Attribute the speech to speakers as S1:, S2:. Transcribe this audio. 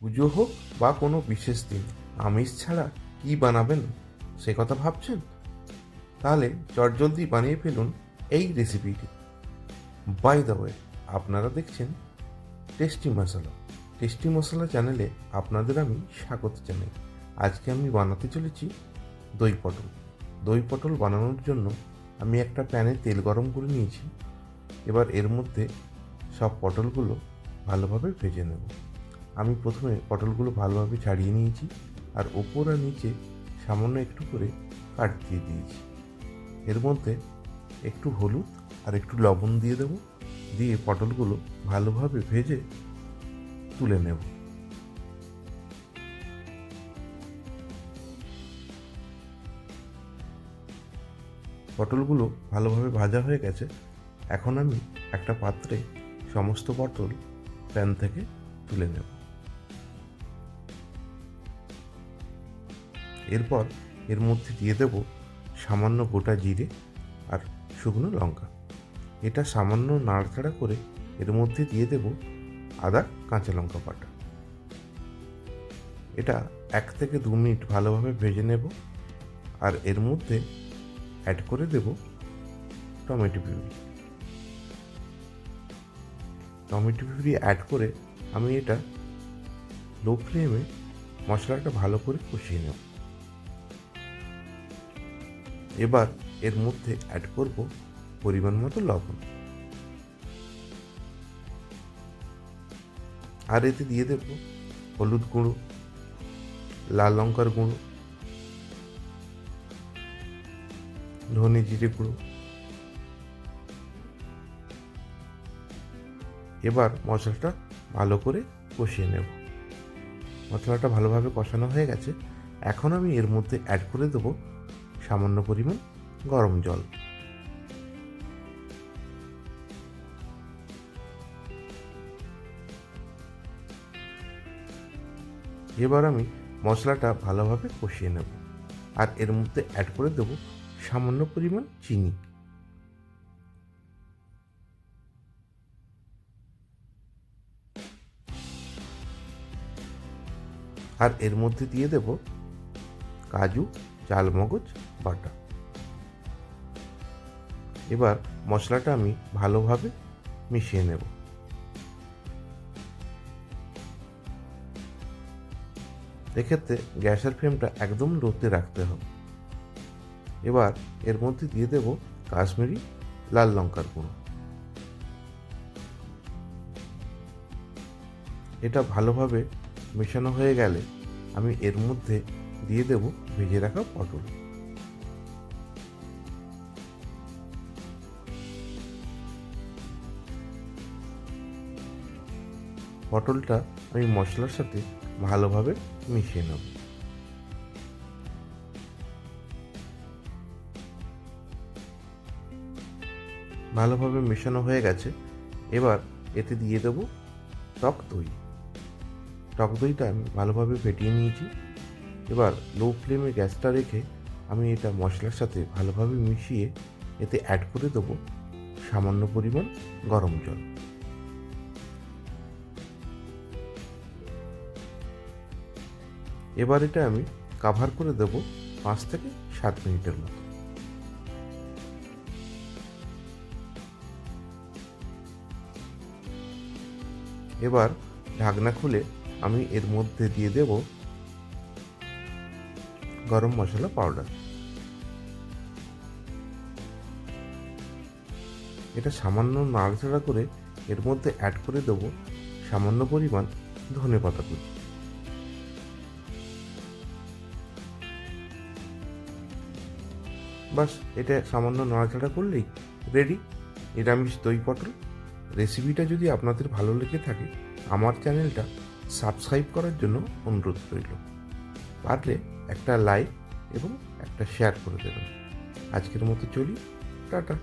S1: পুজো হোক বা কোনো বিশেষ দিন, আমিষ ছাড়া কি বানাবেন? সে কথা ভাবছেন? তাহলে চটজলদি বানিয়ে ফেলুন এই রেসিপিটি বাই দ্য ওয়ে আপনারা দেখছেন টেস্টি মশলা টেস্টি মশলা চ্যানেলে আপনাদের আমি স্বাগত জানাই। আজকে আমি বানাতে চলেছি দই পটল। দই পটল বানানোর জন্য আমি একটা প্যানে তেল গরম করে নিয়েছি। এবার এর মধ্যে সব পটলগুলো ভালোভাবে ভেজে নেব। আমি প্রথমে পটলগুলো ভালোভাবে ছাড়িয়ে নিয়েছি আর ওপর আর নিচে সামান্য একটু করে কাট দিয়ে দিয়েছি। এর মধ্যে একটু হলুদ আর একটু লবণ দিয়ে দেবো। দিয়ে পটলগুলো ভালোভাবে ভেজে তুলে নেব। পটলগুলো ভালোভাবে ভাজা হয়ে গেছে। এখন আমি একটা পাত্রে সমস্ত পটল প্যান থেকে তুলে নেব। এরপর এর মধ্যে দিয়ে দেব সামান্য গোটা জিরে আর শুকনো লঙ্কা। এটা সামান্য নাড়াচাড়া করে এর মধ্যে দিয়ে দেব আদা কাঁচা লঙ্কা বাটা। এটা এক থেকে দু মিনিট ভালোভাবে ভেজে নেব আর এর মধ্যে অ্যাড করে দেব tomato puree. Tomato puree add করে আমি এটা লো ফ্লেমে মশলাটা ভালো করে কষিয়ে নেব। এবার এর মধ্যে অ্যাড করব পরিমাণ মতো লবণ। আর এতে দিয়ে দেব হলুদ গুঁড়ো, লাল লঙ্কার গুঁড়ো, ধনে জিরে গুঁড়ো। এবার মশলাটা ভালো করে কষিয়ে নেব। মশলাটা ভালোভাবে কষানো হয়ে গেছে। এখন আমি এর মধ্যে অ্যাড করে দেবো সামান্য পরিমাণ গরম জল। এবার আমি মশলাটা ভালোভাবে কষিয়ে নেব। আর এর মধ্যে অ্যাড করে দেবো সামান্য পরিমাণ চিনি। আর এর মধ্যে দিয়ে দেব কাজু, চালমগজ বাটা এবার মশলাটা আমি ভালোভাবে মিশিয়ে নেব। এক্ষেত্রে গ্যাসের ফ্লেমটা একদম লোতে রাখতে হবে। এবার এর মধ্যে দিয়ে দেব কাশ্মীরি লাল লঙ্কার গুঁড়ো। এটা ভালোভাবে মেশানো হয়ে গেলে আমি এর মধ্যে দিয়ে দেব ভেজে রাখা পটল। পটলটা আমি মশলার সাথে ভালোভাবে মিশিয়ে নেব। ভালোভাবে মেশানো হয়ে গেছে। এবার এতে দিয়ে দেবো টক দই। টক দইটা আমি ভালোভাবে ফেটিয়ে নিয়েছি। এবার লো ফ্লেমে গ্যাসটা রেখে আমি এটা মশলার সাথে ভালোভাবে মিশিয়ে এতে অ্যাড করে দেবো সামান্য পরিমাণ গরম জল। এবার এটা আমি কাভার করে দেব পাঁচ থেকে সাত মিনিটের মতো। এবার ঢাকনা খুলে আমি এর মধ্যে দিয়ে দেব গরম মশলা পাউডার এটা সামান্য নাড়াচাড়া করে এর মধ্যে অ্যাড করে দেব সামান্য পরিমাণ ধনে পাতা কুচি। বাস, এটা সামান্য নাড়াচাড়া করলেই রেডি নিরামিষ দই পটল রেসিপিটা যদি আপনাদের ভালো লেগে থাকে, আমার চ্যানেলটা সাবস্ক্রাইব করার জন্য অনুরোধ রইল। পারলে একটা লাইক এবং একটা শেয়ার করে দেবেন। আজকের মতো চলি, টাটা।